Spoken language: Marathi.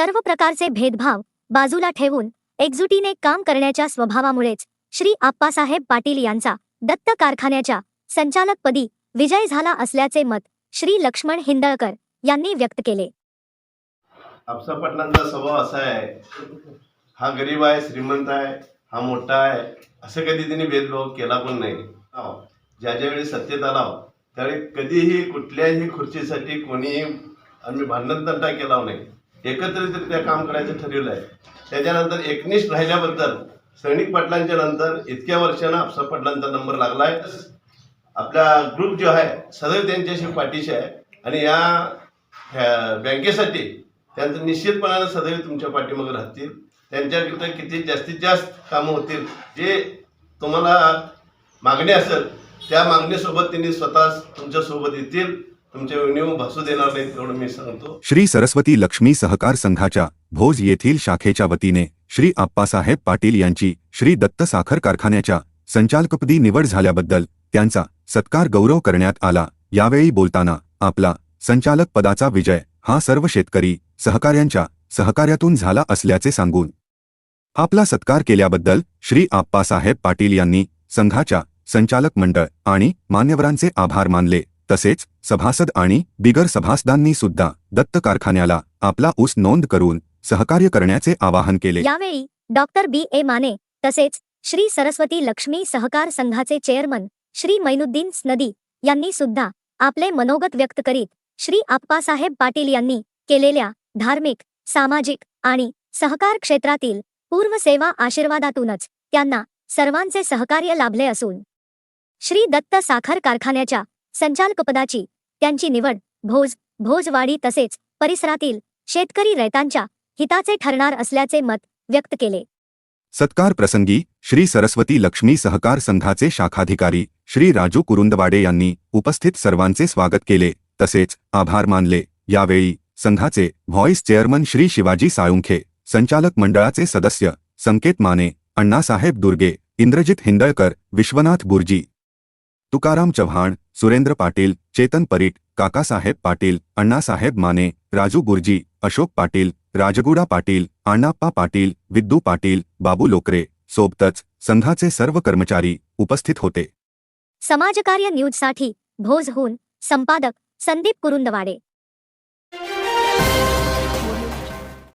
सर्व प्रकारचे भेदभाव बाजूला ठेवून एकजुटीने काम करण्याच्या स्वभावामुळेच श्री आप्पासाहेब पाटील यांचा दत्त कारखान्याच्या संचालकपदी विजय झाला असल्याचे मत श्री लक्ष्मण हिंदळकर यांनी व्यक्त केले आपसा पाटलांचा स्वभाव असा आहे हा गरीब आहे श्रीमंत आहे हा मोठा आहे असं कधी त्यांनी भेदभाव केला पण नाही हो. ज्या ज्यावेळी सत्तेत आला हो, त्यावेळी कधीही कुठल्याही खुर्चीसाठी कोणीही आम्ही भांडण तंटा केला हो नाही एकत्रितरित्या काम करायचं ठरवलं आहे. त्याच्यानंतर एकनिष्ठ राहिल्याबद्दल सैनिक पाटलांच्या नंतर इतक्या वर्षानं आपसा पाटलांचा नंबर लागला आहे आपला ग्रुप जो आहे सदैव त्यांच्याशी पाठीशी आहे. आणि या ह्या बँकेसाठी त्यांचं निश्चितपणानं सदैव तुमच्या पाठीमागे राहतील. त्यांच्याकरिता किती जास्तीत जास्त कामं होतील जे तुम्हाला मागणी असेल त्या मागणीसोबत त्यांनी स्वतः तुमच्यासोबत येतील. भासू देणार नाहीत एवढं मी सांगतो. श्री सरस्वती लक्ष्मी सहकार संघाच्या भोज येथील शाखेच्या वतीने श्री आप्पासाहेब पाटील यांची श्री दत्त साखर कारखान्याच्या संचालकपदी निवड झाल्याबद्दल त्यांचा सत्कार गौरव करण्यात आला. यावेळी बोलताना आपला संचालक पदाचा विजय हा सर्व शेतकरी सहकाऱ्यांच्या सहकार्यातून झाला असल्याचे सांगून आपला सत्कार केल्याबद्दल श्री आप्पासाहेब पाटील यांनी संघाच्या संचालक मंडळ आणि मान्यवरांचे आभार मानले. तसेच सभासद आणि बिगर सभासदांनी सुद्धा दत्त कारखान्याला आपला ऊस नोंद करून सहकार्य करण्याचे आवाहन केले. यावेळी डॉक्टर बी. ए. माने तसेच श्री सरस्वती लक्ष्मी सहकार संघाचे चेअरमन श्री मैनुद्दीन स्नदी यांनी सुद्धा आपले मनोगत व्यक्त करीत श्री आप्पासाहेब पाटील यांनी केलेल्या धार्मिक सामाजिक आणि सहकार क्षेत्रातील पूर्वसेवा आशीर्वादातूनच त्यांना सर्वांचे सहकार्य लाभले असून श्री दत्त साखर कारखान्याच्या संचालकपदाची त्यांची निवड भोज भोजवाडी तसेच परिसरातील शेतकरी रैतांच्या हिताचे ठरणार असल्याचे मत व्यक्त केले. सत्कार प्रसंगी श्री सरस्वती लक्ष्मी सहकार संघाचे शाखाधिकारी श्री राजू कुरुंदवाडे यांनी उपस्थित सर्वांचे स्वागत केले तसेच आभार मानले. यावेळी संघाचे व्हॉइस चेअरमन श्री शिवाजी साळुंखे संचालक मंडळाचे सदस्य संकेत माने अण्णासाहेब दुर्गे इंद्रजित हिंदळकर विश्वनाथ बुर्जी तुकाराम चव्हाण सुरेंद्र पाटील चेतन परीट काकासाहेब पाटील अण्णासाहेब माने राजू गुर्जी अशोक पाटील राजगुडा पाटील अण्णाप्पा पाटील विद्दू पाटील बाबू लोकरे सोबतच संघाचे सर्व कर्मचारी उपस्थित होते. समाजकार्य न्यूजसाठी भोजहून संपादक संदीप कुरुंदवाडे.